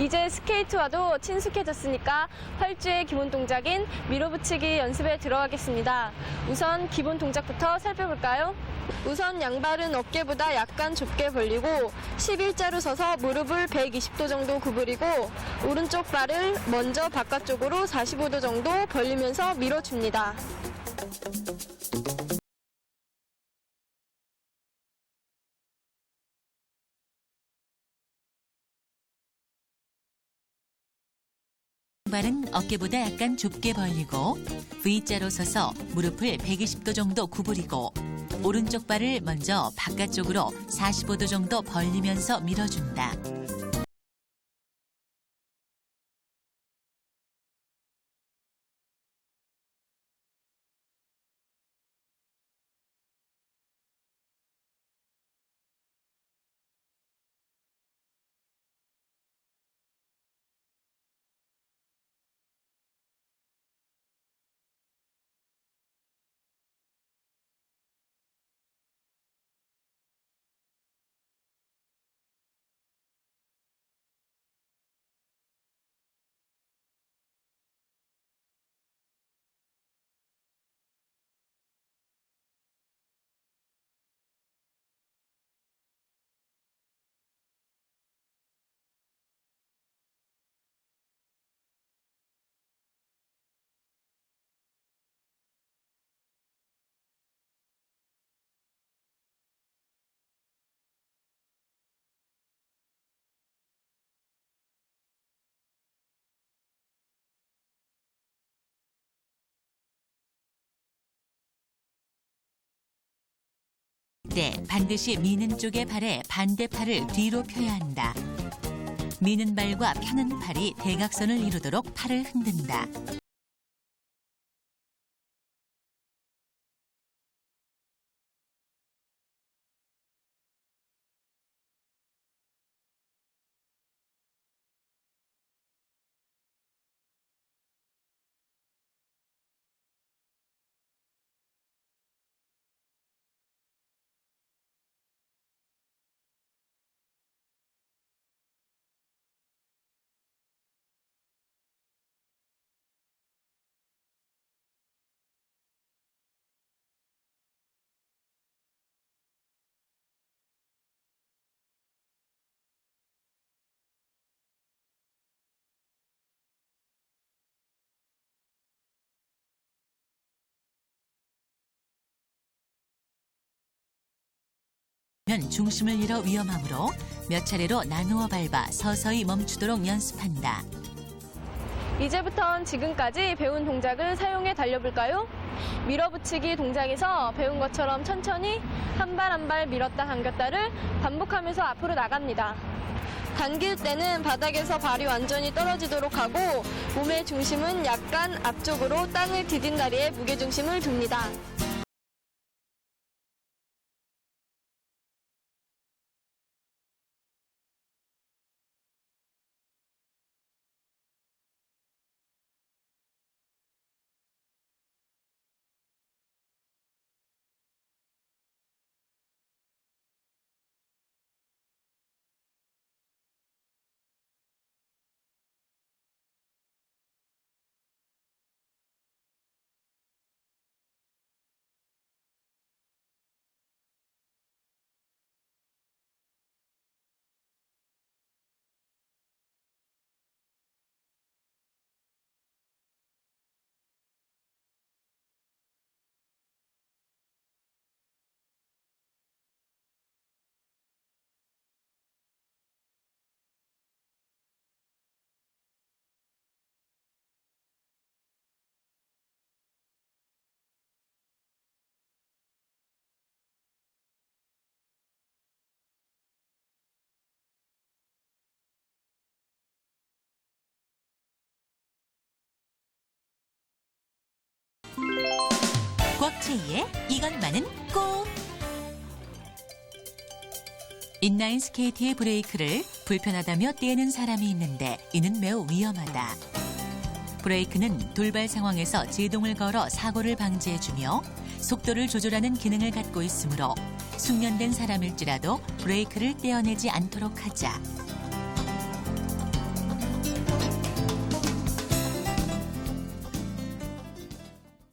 이제 스케이트와도 친숙해졌으니까 활주의 기본 동작인 밀어붙이기 연습에 들어가겠습니다. 우선 기본 동작부터 살펴볼까요? 우선 양발은 어깨보다 약간 좁게 벌리고 11자로 서서 무릎을 120도 정도 구부리고 오른쪽 발을 먼저 바깥쪽으로 45도 정도 벌리면서 밀어줍니다. 발은 어깨보다 약간 좁게 벌리고 V자로 서서 무릎을 120도 정도 구부리고 오른쪽 발을 먼저 바깥쪽으로 45도 정도 벌리면서 밀어준다. 때 반드시 미는 쪽의 발에 반대 팔을 뒤로 펴야 한다. 미는 발과 펴는 팔이 대각선을 이루도록 팔을 흔든다. 면 중심을 잃어 위험하므로 몇 차례로 나누어 밟아 서서히 멈추도록 연습한다. 이제부턴 지금까지 배운 동작을 사용해 달려볼까요? 밀어붙이기 동작에서 배운 것처럼 천천히 한 발 한 발 밀었다 당겼다를 반복하면서 앞으로 나갑니다. 당길 때는 바닥에서 발이 완전히 떨어지도록 하고 몸의 중심은 약간 앞쪽으로 땅을 디딘 다리에 무게중심을 둡니다. 꽉체이의 이것만은 꼭! 인라인 스케이트의 브레이크를 불편하다며 떼는 사람이 있는데 이는 매우 위험하다. 브레이크는 돌발 상황에서 제동을 걸어 사고를 방지해주며 속도를 조절하는 기능을 갖고 있으므로 숙련된 사람일지라도 브레이크를 떼어내지 않도록 하자.